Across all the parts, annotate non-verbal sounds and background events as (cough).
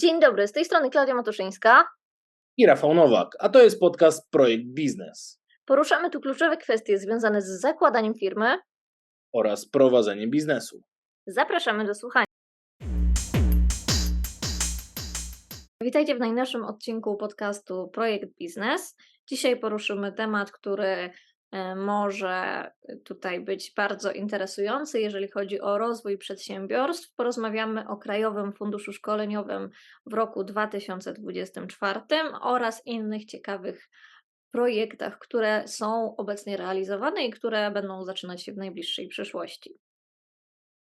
Dzień dobry, z tej strony Klaudia Matuszyńska. I Rafał Nowak, a to jest podcast Projekt Biznes Poruszamy tu kluczowe kwestie związane z zakładaniem firmy. oraz prowadzeniem biznesu. Zapraszamy do słuchania. Witajcie w najnowszym odcinku podcastu Projekt Biznes. Dzisiaj poruszymy temat, który może tutaj być bardzo interesujący, jeżeli chodzi o rozwój przedsiębiorstw. Porozmawiamy o Krajowym Funduszu Szkoleniowym w roku 2024 oraz innych ciekawych projektach, które są obecnie realizowane i które będą zaczynać się w najbliższej przyszłości.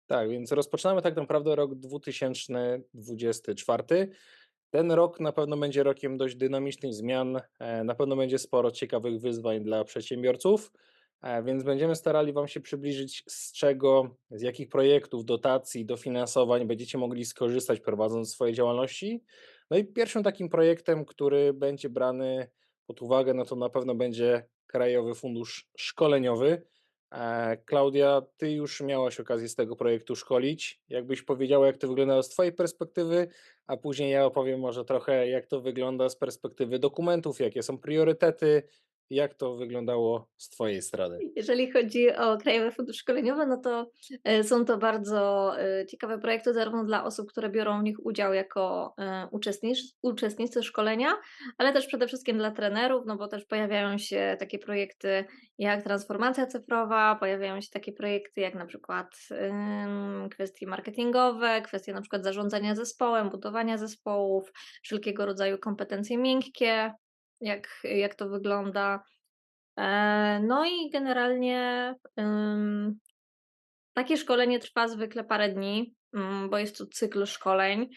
Tak, więc rozpoczynamy tak naprawdę rok 2024. Ten rok na pewno będzie rokiem dość dynamicznych zmian, e, na pewno będzie sporo ciekawych wyzwań dla przedsiębiorców, e, więc będziemy starali Wam się przybliżyć, z czego, z jakich projektów, dotacji, dofinansowań będziecie mogli skorzystać prowadząc swoje działalności. No i pierwszym takim projektem, który będzie brany pod uwagę, no to na pewno będzie Krajowy Fundusz Szkoleniowy. E, Klaudia, ty już miałaś okazję z tego projektu szkolić. Jakbyś powiedziała, jak to wygląda z Twojej perspektywy, a później ja opowiem może trochę, jak to wygląda z perspektywy dokumentów, jakie są priorytety, jak to wyglądało z Twojej strony? Jeżeli chodzi o Krajowy Fundusz Szkoleniowy, no to e, są to bardzo e, ciekawe projekty, zarówno dla osób, które biorą w nich udział jako e, uczestnicy, szkolenia, ale też przede wszystkim dla trenerów, no bo też pojawiają się takie projekty jak transformacja cyfrowa, pojawiają się takie projekty jak na przykład kwestie marketingowe, kwestie na przykład zarządzania zespołem, budowania zespołów, wszelkiego rodzaju kompetencje miękkie, jak, jak to wygląda. E, no i generalnie takie szkolenie trwa zwykle parę dni, mm, bo jest to cykl szkoleń.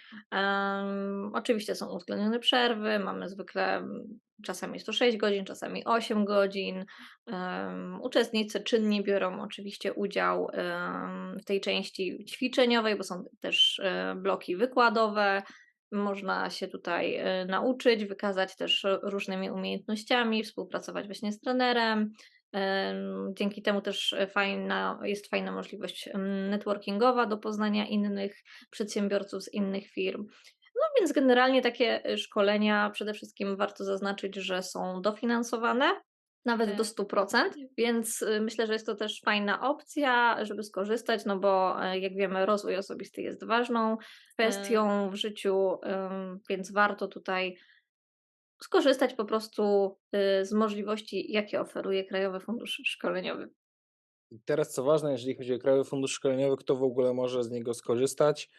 Oczywiście są uwzględnione przerwy, mamy zwykle mm, czasami jest to 6 godzin, czasami 8 godzin. Uczestnicy czynnie biorą oczywiście udział w tej części ćwiczeniowej, bo są też e, bloki wykładowe, można się tutaj e, nauczyć, wykazać też różnymi umiejętnościami, współpracować właśnie z trenerem. Dzięki temu też fajna, jest fajna możliwość networkingowa do poznania innych przedsiębiorców z innych firm. No więc generalnie takie e, szkolenia przede wszystkim warto zaznaczyć, że są dofinansowane nawet do 100%, tak. więc y, myślę, że jest to też fajna opcja, żeby skorzystać, no bo e, jak wiemy, rozwój osobisty jest ważną kwestią w życiu, więc warto tutaj skorzystać po prostu y, z możliwości, jakie oferuje Krajowy Fundusz Szkoleniowy. teraz co ważne, jeżeli chodzi o Krajowy Fundusz Szkoleniowy, kto w ogóle może z niego skorzystać?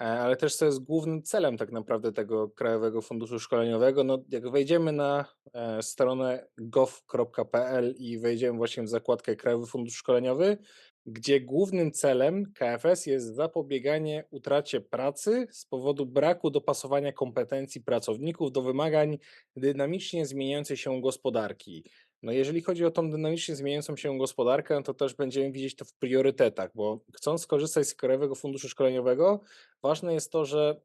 E, ale też co jest głównym celem tak naprawdę tego Krajowego Funduszu Szkoleniowego. No, jak wejdziemy na e, stronę gov.pl i wejdziemy właśnie w zakładkę Krajowy Fundusz Szkoleniowy, gdzie głównym celem KFS jest zapobieganie utracie pracy z powodu braku dopasowania kompetencji pracowników do wymagań dynamicznie zmieniającej się gospodarki. No jeżeli chodzi o tą dynamicznie zmieniającą się gospodarkę, to też będziemy widzieć to w priorytetach, bo chcąc skorzystać z Krajowego Funduszu Szkoleniowego, ważne jest to, że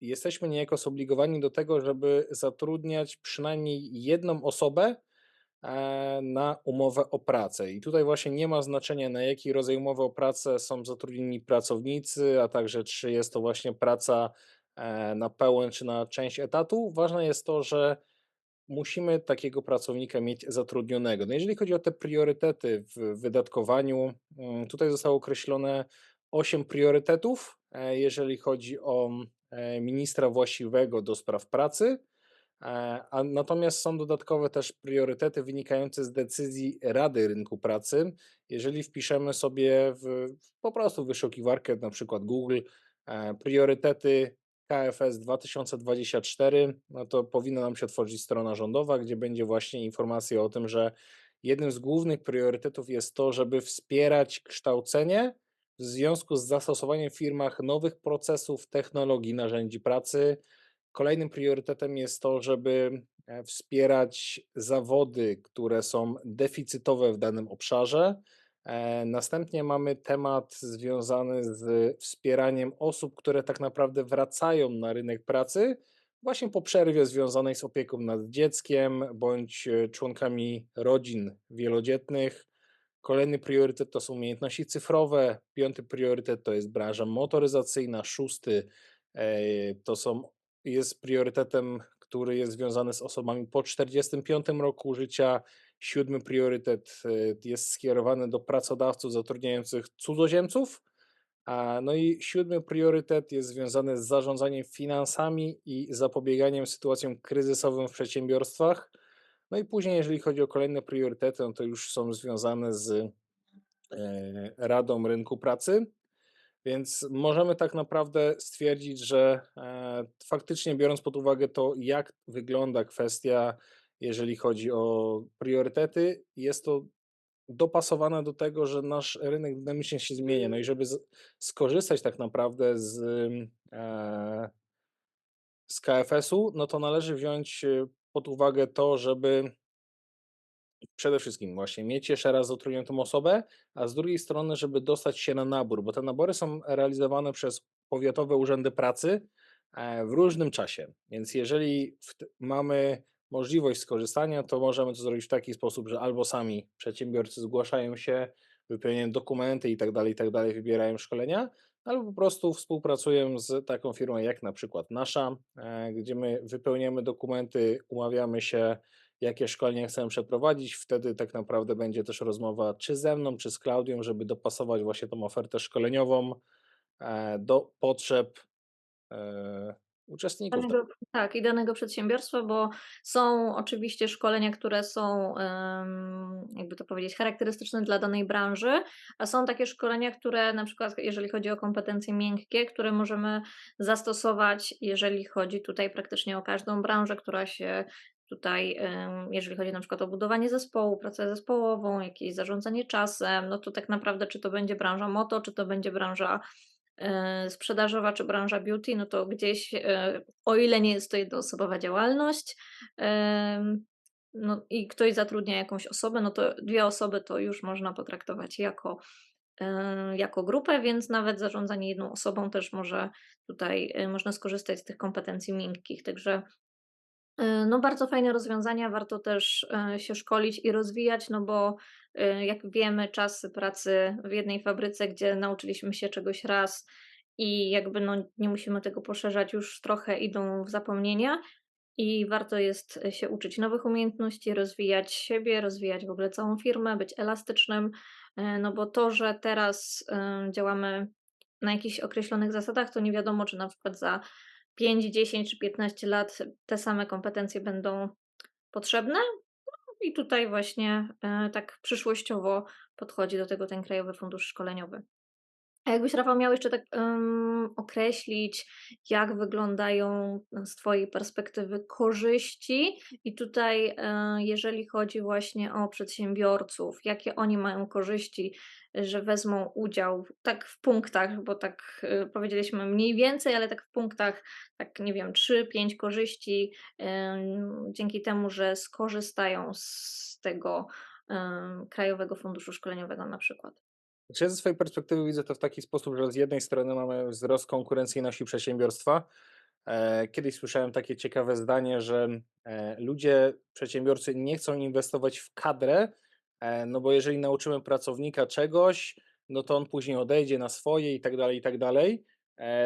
jesteśmy niejako zobligowani do tego, żeby zatrudniać przynajmniej jedną osobę e, na umowę o pracę. I tutaj właśnie nie ma znaczenia, na jaki rodzaj umowy o pracę są zatrudnieni pracownicy, a także czy jest to właśnie praca e, na pełen czy na część etatu. Ważne jest to, że musimy takiego pracownika mieć zatrudnionego. No jeżeli chodzi o te priorytety w wydatkowaniu, mm, tutaj zostało określone 8 priorytetów, e, jeżeli chodzi o e, ministra właściwego do spraw pracy, e, a natomiast są dodatkowe też priorytety wynikające z decyzji Rady Rynku Pracy. Jeżeli wpiszemy sobie w, po prostu wyszukiwarkę, na przykład Google, priorytety KFS 2024, no to powinna nam się otworzyć strona rządowa, gdzie będzie właśnie informacja o tym, że jednym z głównych priorytetów jest to, żeby wspierać kształcenie w związku z zastosowaniem w firmach nowych procesów, technologii, narzędzi pracy. Kolejnym priorytetem jest to, żeby e, wspierać zawody, które są deficytowe w danym obszarze następnie mamy temat związany z wspieraniem osób, które tak naprawdę wracają na rynek pracy właśnie po przerwie związanej z opieką nad dzieckiem bądź e, członkami rodzin wielodzietnych. Kolejny priorytet to są umiejętności cyfrowe, piąty priorytet to jest branża motoryzacyjna, szósty e, to są jest priorytetem, który jest związany z osobami po 45 roku życia. Siódmy priorytet y, jest skierowany do pracodawców zatrudniających cudzoziemców. No i siódmy priorytet jest związany z zarządzaniem finansami i zapobieganiem sytuacjom kryzysowym w przedsiębiorstwach. No i później, jeżeli chodzi o kolejne priorytety, no to już są związane z e, Radą Rynku Pracy. Więc możemy tak naprawdę stwierdzić, że e, faktycznie biorąc pod uwagę to, jak wygląda kwestia, jeżeli chodzi o priorytety, jest to dopasowane do tego, że nasz rynek dynamicznie się zmienia. No i żeby skorzystać tak naprawdę z, e, z KFS-u, no to należy wziąć e, pod uwagę to, żeby przede wszystkim właśnie mieć jeszcze raz zatrudnioną osobę, a z drugiej strony, żeby dostać się na nabór, bo te nabory są realizowane przez powiatowe urzędy pracy e, w różnym czasie. Więc jeżeli mamy możliwość skorzystania, to możemy to zrobić w taki sposób, że albo sami przedsiębiorcy zgłaszają się, wypełniają dokumenty i tak dalej, i tak dalej, wybierają szkolenia, albo po prostu współpracują z taką firmą jak na przykład nasza, e, gdzie my wypełniamy dokumenty, umawiamy się, jakie szkolenie chcemy przeprowadzić. Wtedy tak naprawdę będzie też rozmowa czy ze mną, czy z Klaudią, żeby dopasować właśnie tą ofertę szkoleniową e, do potrzeb e, uczestników. Danego, tak, i danego przedsiębiorstwa, bo są oczywiście szkolenia, które są, jakby to powiedzieć, charakterystyczne dla danej branży, a są takie szkolenia, które na przykład, jeżeli chodzi o kompetencje miękkie, które możemy zastosować, jeżeli chodzi tutaj praktycznie o każdą branżę, która się tutaj, jeżeli chodzi na przykład o budowanie zespołu, pracę zespołową, jakieś zarządzanie czasem, no to tak naprawdę, czy to będzie branża moto, czy to będzie branża sprzedażowa czy branża beauty, no to gdzieś, e, o ile nie jest to jednoosobowa działalność, no i ktoś zatrudnia jakąś osobę, no to dwie osoby to już można potraktować jako, e, jako grupę, więc nawet zarządzanie jedną osobą też może tutaj, e, można skorzystać z tych kompetencji miękkich, także E, No, bardzo fajne rozwiązania, warto też e, się szkolić i rozwijać, no bo e, jak wiemy, czasy pracy w jednej fabryce, gdzie nauczyliśmy się czegoś raz i jakby no, nie musimy tego poszerzać, już trochę idą w zapomnienia i warto jest się uczyć nowych umiejętności, rozwijać siebie, rozwijać w ogóle całą firmę, być elastycznym, no bo to, że teraz działamy na jakichś określonych zasadach, to nie wiadomo, czy na przykład za 5, 10 czy 15 lat te same kompetencje będą potrzebne. No I tutaj właśnie e, tak przyszłościowo podchodzi do tego ten Krajowy Fundusz Szkoleniowy. A jakbyś, Rafał, miał jeszcze tak um, określić, jak wyglądają z Twojej perspektywy korzyści, i tutaj, e, jeżeli chodzi właśnie o przedsiębiorców, jakie oni mają korzyści, że wezmą udział, tak w punktach, bo tak e, powiedzieliśmy mniej więcej, ale tak w punktach, tak nie wiem, 3-5 korzyści em, dzięki temu, że skorzystają z tego em, Krajowego Funduszu Szkoleniowego na przykład. Czy ja ze swojej perspektywy widzę to w taki sposób, że z jednej strony mamy wzrost konkurencyjności przedsiębiorstwa. E, Kiedyś słyszałem takie ciekawe zdanie, że e, ludzie, przedsiębiorcy nie chcą inwestować w kadrę, e, no bo jeżeli nauczymy pracownika czegoś, no to on później odejdzie na swoje i tak dalej, i tak dalej.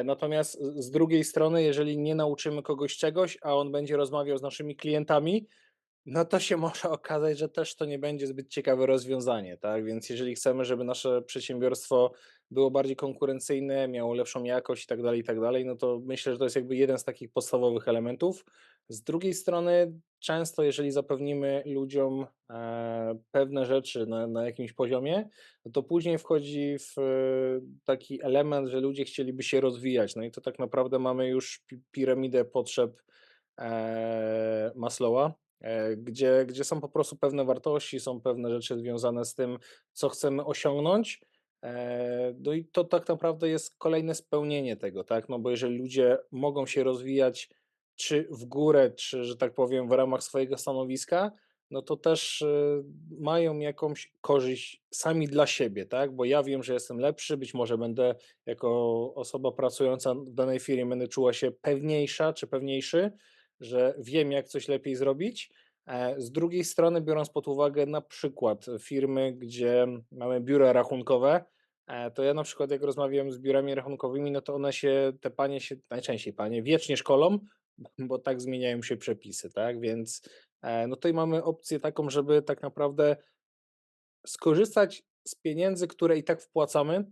Natomiast z drugiej strony, jeżeli nie nauczymy kogoś czegoś, a on będzie rozmawiał z naszymi klientami, no to się (laughs) może okazać, że też to nie będzie zbyt ciekawe rozwiązanie, tak? Więc jeżeli chcemy, żeby nasze przedsiębiorstwo było bardziej konkurencyjne, miało lepszą jakość i tak dalej, i tak dalej, no to myślę, że to jest jakby jeden z takich podstawowych elementów. Z drugiej strony, często jeżeli zapewnimy ludziom e, pewne rzeczy na, na jakimś poziomie, no to później wchodzi w e, taki element, że ludzie chcieliby się rozwijać. No i to tak naprawdę mamy już pi- piramidę potrzeb e, Maslowa, gdzie, gdzie są po prostu pewne wartości, są pewne rzeczy związane z tym, co chcemy osiągnąć. e, No i to tak naprawdę jest kolejne spełnienie tego, tak? No bo jeżeli ludzie mogą się rozwijać czy w górę, czy że tak powiem w ramach swojego stanowiska, no to też e, mają jakąś korzyść sami dla siebie, tak? Bo ja wiem, że jestem lepszy, być może będę jako osoba pracująca w danej firmie będę czuła się pewniejsza czy pewniejszy, że wiem, jak coś lepiej zrobić. E, Z drugiej strony, biorąc pod uwagę na przykład firmy, gdzie mamy biura rachunkowe, e, to ja na przykład jak rozmawiam z biurami rachunkowymi, no to one się, te panie się, najczęściej panie, wiecznie szkolą, (laughs) bo tak zmieniają się przepisy, tak? Więc e, no tutaj mamy opcję taką, żeby tak naprawdę skorzystać z pieniędzy, które i tak wpłacamy,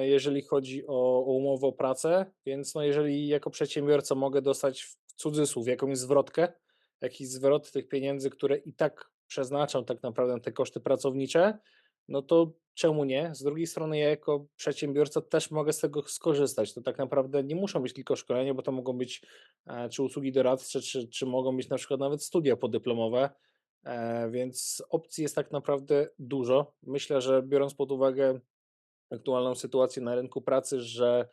jeżeli chodzi o, o umowę o pracę, więc no jeżeli jako przedsiębiorca mogę dostać cudzysłów jakąś zwrotkę, jakiś zwrot tych pieniędzy, które i tak przeznaczam tak naprawdę na te koszty pracownicze, no to czemu nie? Z drugiej strony ja jako przedsiębiorca też mogę z tego skorzystać. To tak naprawdę nie muszą być tylko szkolenia, bo to mogą być e, czy usługi doradcze, czy, czy mogą być na przykład nawet studia podyplomowe, e, więc opcji jest tak naprawdę dużo. Myślę, że biorąc pod uwagę aktualną sytuację na rynku pracy, że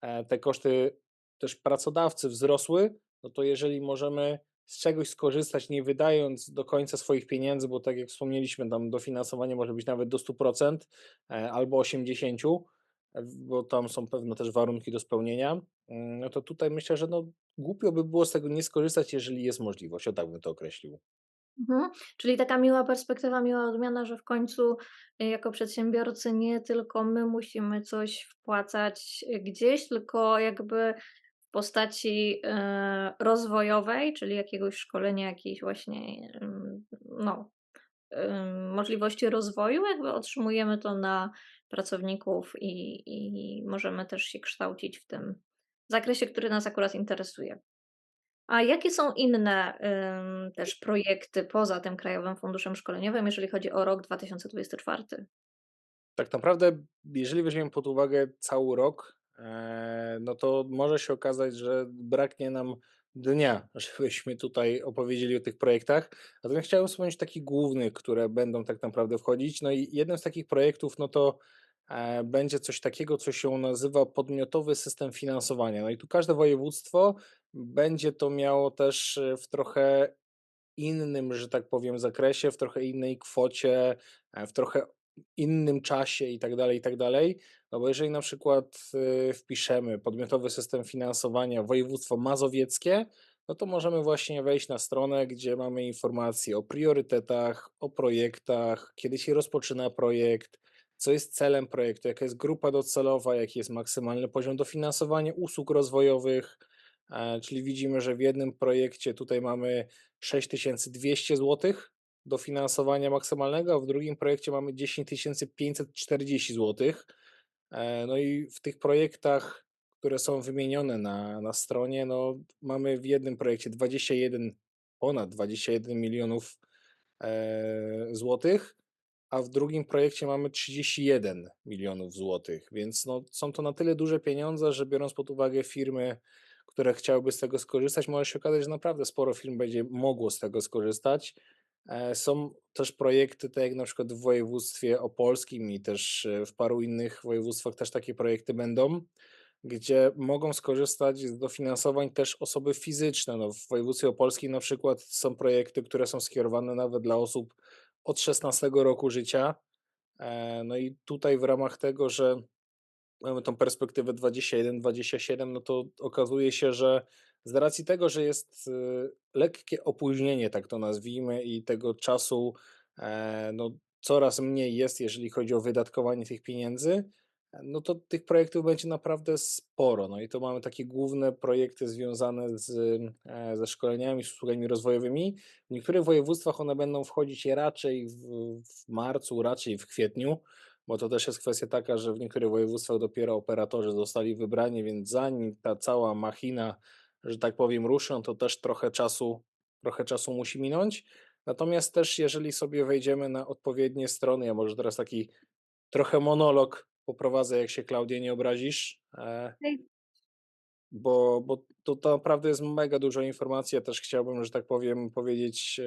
e, te koszty też pracodawcy wzrosły, no to jeżeli możemy z czegoś skorzystać, nie wydając do końca swoich pieniędzy, bo tak jak wspomnieliśmy, tam dofinansowanie może być nawet do 100% e, albo 80%, e, bo tam są pewne też warunki do spełnienia, mm, no to tutaj myślę, że no głupio by było z tego nie skorzystać, jeżeli jest możliwość, o tak bym to określił. Mhm. Czyli taka miła perspektywa, miła odmiana, że w końcu y, jako przedsiębiorcy nie tylko my musimy coś wpłacać gdzieś, tylko jakby postaci e, rozwojowej, czyli jakiegoś szkolenia, jakiejś właśnie no, możliwości rozwoju, jakby otrzymujemy to na pracowników i, i możemy też się kształcić w tym zakresie, który nas akurat interesuje. A jakie są inne, ym, też projekty poza tym Krajowym Funduszem Szkoleniowym, jeżeli chodzi o rok 2024? Tak naprawdę, jeżeli weźmiemy pod uwagę cały rok, no to może się okazać, że braknie nam dnia, żebyśmy tutaj opowiedzieli o tych projektach. Natomiast chciałem wspomnieć takich głównych, które będą tak naprawdę wchodzić. No i jednym z takich projektów, no to e, będzie coś takiego, co się nazywa podmiotowy system finansowania. No i tu każde województwo będzie to miało też e, w trochę innym, że tak powiem, zakresie, w trochę innej kwocie, e, w trochę innym czasie i tak dalej, i tak dalej. No bo jeżeli na przykład y, wpiszemy podmiotowy system finansowania województwo mazowieckie, no to możemy właśnie wejść na stronę, gdzie mamy informacje o priorytetach, o projektach, kiedy się rozpoczyna projekt, co jest celem projektu, jaka jest grupa docelowa, jaki jest maksymalny poziom dofinansowania usług rozwojowych, e, czyli widzimy, że w jednym projekcie tutaj mamy 6200 zł dofinansowania maksymalnego, a w drugim projekcie mamy 10 540 zł. No i w tych projektach, które są wymienione na, na stronie, no mamy w jednym projekcie 21, ponad 21 milionów e, złotych, a w drugim projekcie mamy 31 milionów złotych, więc no, są to na tyle duże pieniądze, że biorąc pod uwagę firmy, które chciałyby z tego skorzystać, może się okazać, że naprawdę sporo firm będzie mogło z tego skorzystać. E, Są też projekty, tak jak na przykład w województwie opolskim i też e, w paru innych województwach też takie projekty będą, gdzie mogą skorzystać z dofinansowań też osoby fizyczne. No, w województwie opolskim na przykład są projekty, które są skierowane nawet dla osób od 16 roku życia. E, No i tutaj w ramach tego, że mamy tą perspektywę 21-27, no to okazuje się, że z racji tego, że jest y, lekkie opóźnienie, tak to nazwijmy, i tego czasu e, no, coraz mniej jest, jeżeli chodzi o wydatkowanie tych pieniędzy, no to tych projektów będzie naprawdę sporo. No i to mamy takie główne projekty związane z, e, ze szkoleniami, z usługami rozwojowymi. W niektórych województwach one będą wchodzić raczej w, w marcu, raczej w kwietniu bo to też jest kwestia taka, że w niektórych województwach dopiero operatorzy zostali wybrani, więc zanim ta cała machina, że tak powiem, ruszy, no to też trochę czasu, trochę czasu musi minąć. Natomiast też, jeżeli sobie wejdziemy na odpowiednie strony, ja może teraz taki trochę monolog poprowadzę, jak się Klaudia nie obrazisz, e, bo, bo to, to naprawdę jest mega dużo informacji. Ja też chciałbym, że tak powiem, powiedzieć e,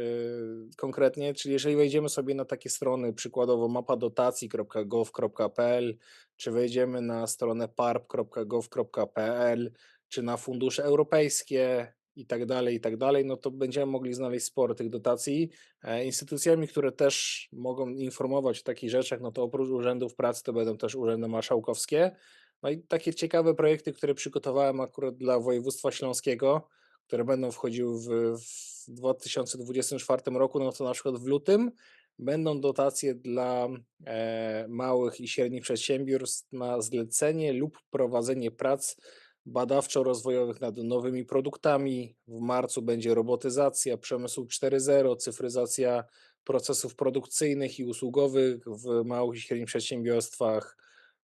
konkretnie. Czyli jeżeli wejdziemy sobie na takie strony, przykładowo mapadotacji.gov.pl, czy wejdziemy na stronę parp.gov.pl, czy na fundusze europejskie i tak dalej, i tak dalej, no to będziemy mogli znaleźć sporo tych dotacji. E, Instytucjami, które też mogą informować o takich rzeczach, no to oprócz urzędów pracy, to będą też urzędy marszałkowskie. No i takie ciekawe projekty, które przygotowałem akurat dla województwa śląskiego, które będą wchodziły w, w 2024 roku, no to na przykład w lutym będą dotacje dla e, małych i średnich przedsiębiorstw na zlecenie lub prowadzenie prac badawczo-rozwojowych nad nowymi produktami. W marcu będzie robotyzacja, przemysł 4.0, cyfryzacja procesów produkcyjnych i usługowych w małych i średnich przedsiębiorstwach.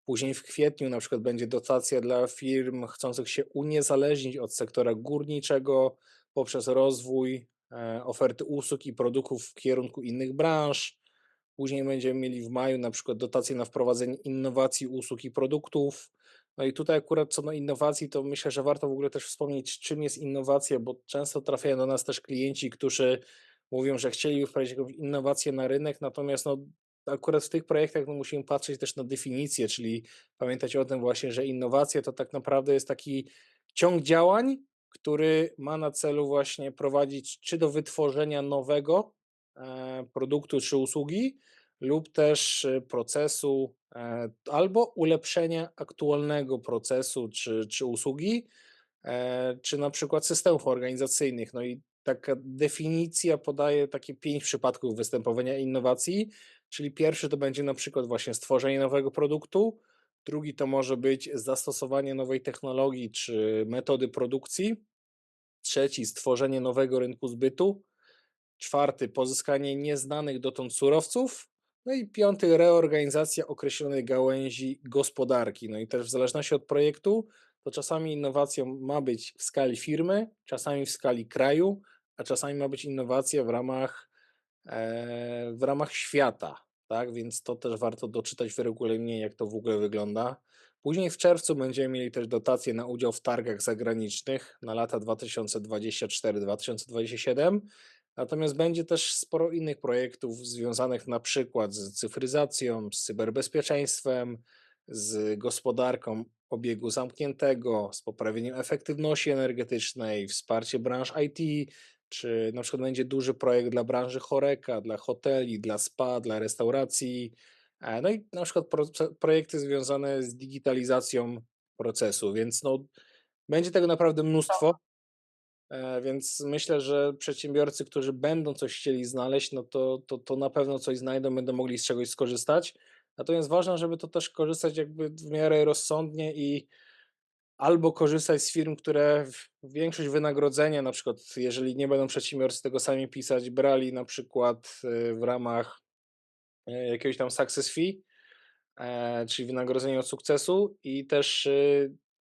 Później w kwietniu na przykład będzie dotacja dla firm chcących się uniezależnić od sektora górniczego poprzez rozwój e, oferty usług i produktów w kierunku innych branż. Później będziemy mieli w maju na przykład dotacje na wprowadzenie innowacji usług i produktów. No i tutaj akurat co do innowacji, to myślę, że warto w ogóle też wspomnieć, czym jest innowacja, bo często trafiają do nas też klienci, którzy mówią, że chcieliby wprowadzić jakąś innowację na rynek, natomiast no, akurat w tych projektach no, musimy patrzeć też na definicję, czyli pamiętać o tym właśnie, że innowacja to tak naprawdę jest taki ciąg działań, który ma na celu właśnie prowadzić czy do wytworzenia nowego e, produktu czy usługi, lub też e, procesu, albo ulepszenia aktualnego procesu czy, czy usługi, czy na przykład systemów organizacyjnych. No i taka definicja podaje takie pięć przypadków występowania innowacji, czyli pierwszy to będzie na przykład właśnie stworzenie nowego produktu, drugi to może być zastosowanie nowej technologii czy metody produkcji, trzeci stworzenie nowego rynku zbytu, czwarty pozyskanie nieznanych dotąd surowców, no i piąty reorganizacja określonej gałęzi gospodarki. No i też w zależności od projektu, to czasami innowacją ma być w skali firmy, czasami w skali kraju, a czasami ma być innowacja w ramach, e, w ramach świata, tak? Więc to też warto doczytać w regulaminie, jak to w ogóle wygląda. Później w czerwcu będziemy mieli też dotacje na udział w targach zagranicznych na lata 2024-2027. Natomiast będzie też sporo innych projektów związanych na przykład z cyfryzacją, z cyberbezpieczeństwem, z gospodarką obiegu zamkniętego, z poprawieniem efektywności energetycznej, wsparcie branż IT, czy na przykład będzie duży projekt dla branży choreka, dla hoteli, dla spa, dla restauracji. E, no i na przykład projekty związane z digitalizacją procesu, więc no, będzie tego naprawdę mnóstwo. E, więc myślę, że przedsiębiorcy, którzy będą coś chcieli znaleźć, no to, to, to na pewno coś znajdą, będą mogli z czegoś skorzystać. Natomiast ważne, żeby to też korzystać jakby w miarę rozsądnie i albo korzystać z firm, które większość wynagrodzenia, na przykład jeżeli nie będą przedsiębiorcy tego sami pisać, brali na przykład y, w ramach y, jakiegoś tam success fee, e, czyli wynagrodzenie od sukcesu i też y,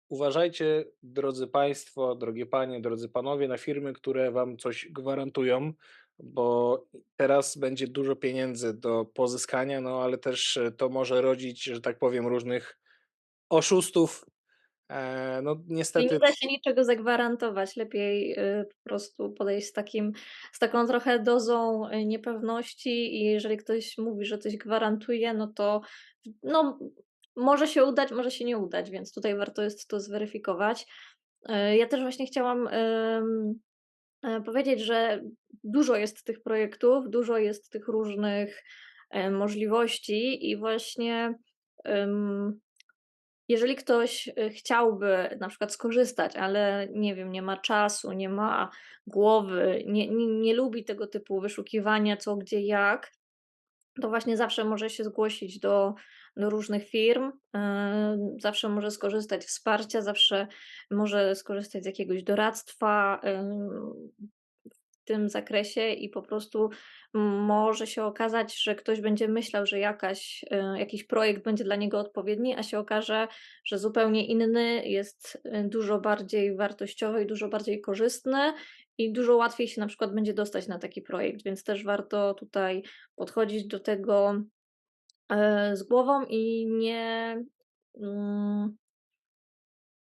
uważajcie, drodzy Państwo, drogie Panie, drodzy Panowie, na firmy, które Wam coś gwarantują, bo teraz będzie dużo pieniędzy do pozyskania, no ale też to może rodzić, że tak powiem, różnych oszustów, E, no I niestety. nie da się niczego zagwarantować. Lepiej y, po prostu podejść z takim, z taką trochę dozą niepewności i jeżeli ktoś mówi, że coś gwarantuje, no to no, może się udać, może się nie udać, więc tutaj warto jest to zweryfikować. Y, ja też właśnie chciałam e, powiedzieć, że dużo jest tych projektów, dużo jest tych różnych e, możliwości i właśnie jeżeli ktoś chciałby na przykład skorzystać, ale nie wiem, nie ma czasu, nie ma głowy, nie, nie, nie lubi tego typu wyszukiwania co, gdzie, jak, to właśnie zawsze może się zgłosić do, różnych firm, zawsze może skorzystać z wsparcia, zawsze może skorzystać z jakiegoś doradztwa, yy, tym zakresie i po prostu może się okazać, że ktoś będzie myślał, że jakaś, e, jakiś projekt będzie dla niego odpowiedni, a się okaże, że zupełnie inny jest e, dużo bardziej wartościowy i dużo bardziej korzystny i dużo łatwiej się na przykład będzie dostać na taki projekt, więc też warto tutaj podchodzić do tego z głową i nie. Mm,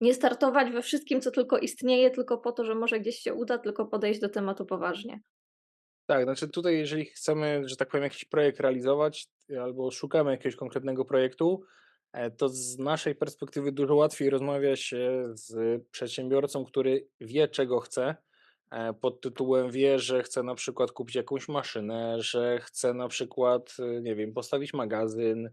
nie startować we wszystkim, co tylko istnieje, tylko po to, że może gdzieś się uda, tylko podejść do tematu poważnie. Tak, znaczy tutaj, jeżeli chcemy, że tak powiem, jakiś projekt realizować, albo szukamy jakiegoś konkretnego projektu, e, to z naszej perspektywy dużo łatwiej rozmawia się z przedsiębiorcą, który wie, czego chce, e, pod tytułem wie, że chce na przykład kupić jakąś maszynę, że chce na przykład, e, nie wiem, postawić magazyn,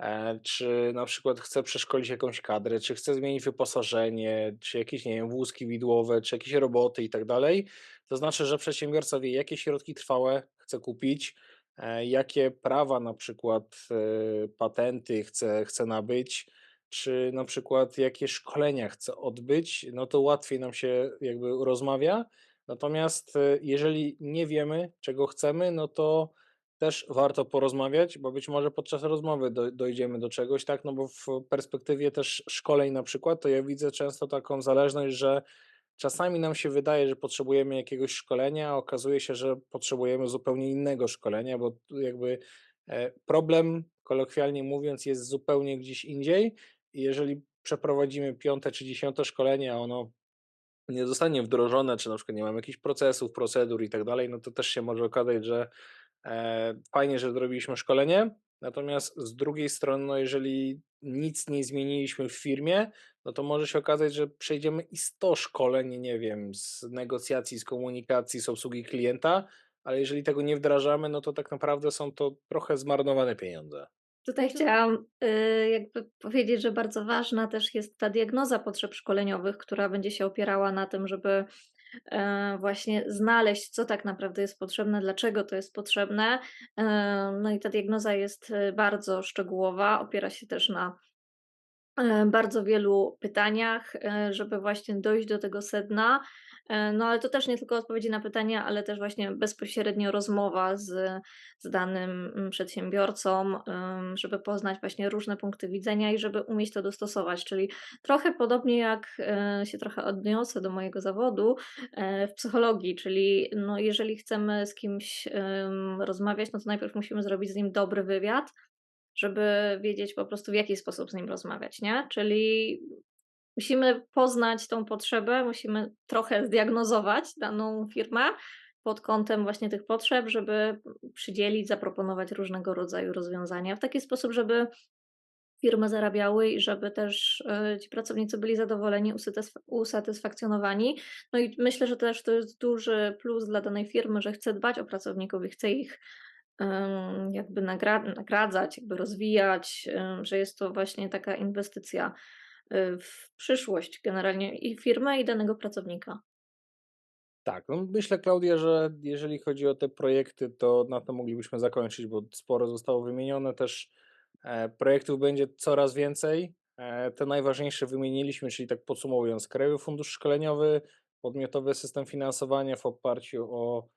E, czy na przykład chce przeszkolić jakąś kadrę, czy chce zmienić wyposażenie, czy jakieś, nie wiem, wózki widłowe, czy jakieś roboty i tak dalej, to znaczy, że przedsiębiorca wie, jakie środki trwałe chce kupić, e, jakie prawa, na przykład e, patenty chce, chce nabyć, czy na przykład jakie szkolenia chce odbyć, no to łatwiej nam się jakby rozmawia. Natomiast e, jeżeli nie wiemy, czego chcemy, no to też warto porozmawiać, bo być może podczas rozmowy do, dojdziemy do czegoś, tak? No bo w perspektywie też szkoleń na przykład, to ja widzę często taką zależność, że czasami nam się wydaje, że potrzebujemy jakiegoś szkolenia, a okazuje się, że potrzebujemy zupełnie innego szkolenia, bo jakby e, problem, kolokwialnie mówiąc, jest zupełnie gdzieś indziej. Jeżeli przeprowadzimy piąte czy dziesiąte szkolenie, a ono nie zostanie wdrożone, czy na przykład nie mamy jakichś procesów, procedur i tak dalej, no to też się może okazać, że e, fajnie, że zrobiliśmy szkolenie, natomiast z drugiej strony, no jeżeli nic nie zmieniliśmy w firmie, no to może się okazać, że przejdziemy i 100 szkoleń, nie wiem, z negocjacji, z komunikacji, z obsługi klienta, ale jeżeli tego nie wdrażamy, no to tak naprawdę są to trochę zmarnowane pieniądze. Tutaj chciałam y, jakby powiedzieć, że bardzo ważna też jest ta diagnoza potrzeb szkoleniowych, która będzie się opierała na tym, żeby e, właśnie znaleźć, co tak naprawdę jest potrzebne, dlaczego to jest potrzebne. E, No i ta diagnoza jest e, bardzo szczegółowa, opiera się też na bardzo wielu pytaniach, e, żeby właśnie dojść do tego sedna. E, No ale to też nie tylko odpowiedzi na pytania, ale też właśnie bezpośrednio rozmowa z, z danym mm, przedsiębiorcą, żeby poznać właśnie różne punkty widzenia i żeby umieć to dostosować. Czyli trochę podobnie jak e, się trochę odniosę do mojego zawodu e, w psychologii, czyli no, jeżeli chcemy z kimś rozmawiać, no to najpierw musimy zrobić z nim dobry wywiad, żeby wiedzieć po prostu w jaki sposób z nim rozmawiać, nie? Czyli musimy poznać tą potrzebę, musimy trochę zdiagnozować daną firmę pod kątem właśnie tych potrzeb, żeby przydzielić, zaproponować różnego rodzaju rozwiązania w taki sposób, żeby firmy zarabiały i żeby też e, ci pracownicy byli zadowoleni, usatysf- usatysfakcjonowani. No i myślę, że też to jest duży plus dla danej firmy, że chce dbać o pracowników i chce ich jakby nagra- nagradzać, jakby rozwijać, że jest to właśnie taka inwestycja y, w przyszłość generalnie i firmy, i danego pracownika. Tak, no myślę, Klaudia, że jeżeli chodzi o te projekty, to na to moglibyśmy zakończyć, bo sporo zostało wymienione. Też e, projektów będzie coraz więcej. E, te najważniejsze wymieniliśmy, czyli tak podsumowując, Krajowy Fundusz Szkoleniowy, podmiotowy system finansowania w oparciu o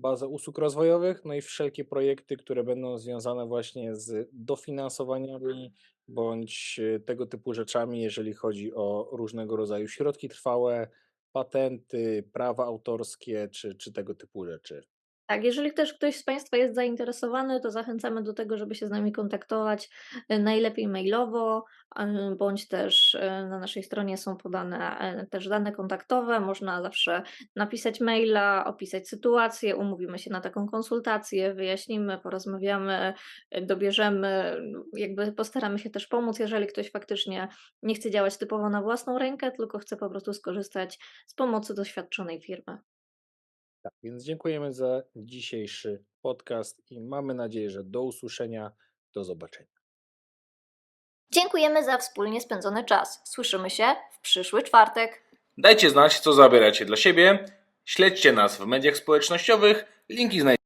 bazę usług rozwojowych, no i wszelkie projekty, które będą związane właśnie z dofinansowaniami bądź e, tego typu rzeczami, jeżeli chodzi o różnego rodzaju środki trwałe, patenty, prawa autorskie czy, czy tego typu rzeczy. Tak, jeżeli też ktoś z Państwa jest zainteresowany, to zachęcamy do tego, żeby się z nami kontaktować, e, najlepiej mailowo, bądź też e, na naszej stronie są podane e, też dane kontaktowe. Można zawsze napisać maila, opisać sytuację, umówimy się na taką konsultację, wyjaśnimy, porozmawiamy, dobierzemy, jakby postaramy się też pomóc, jeżeli ktoś faktycznie nie chce działać typowo na własną rękę, tylko chce po prostu skorzystać z pomocy doświadczonej firmy. Tak, więc dziękujemy za dzisiejszy podcast i mamy nadzieję, że do usłyszenia, do zobaczenia. Dziękujemy za wspólnie spędzony czas. Słyszymy się w przyszły czwartek. Dajcie znać, co zabieracie dla siebie. Śledźcie nas w mediach społecznościowych. Linki znajdziecie.